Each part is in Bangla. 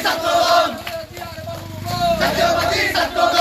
Satyapati Satyodam! Satyapati Satyodam!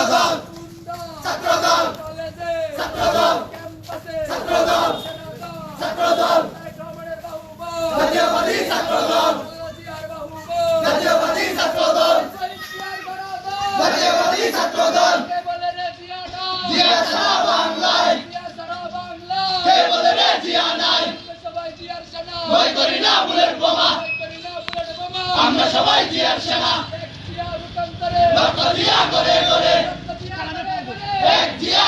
ছাত্রদল ছাত্রদল ছাত্রদল ছাত্রদল ছাত্রদল। জাতীয়বাদী ছাত্রদল। জাতীয়বাদী ছাত্রদল। জাতীয়বাদী ছাত্রদল। জিয়া ছাড়া বাংলায়। কে বলে রে জিয়া নাই? ভয় করি না বুলেট বোমা। আমরা সবাই জিয়ার সেনা। রক্ত দিয়া করে করে। এক জিয়া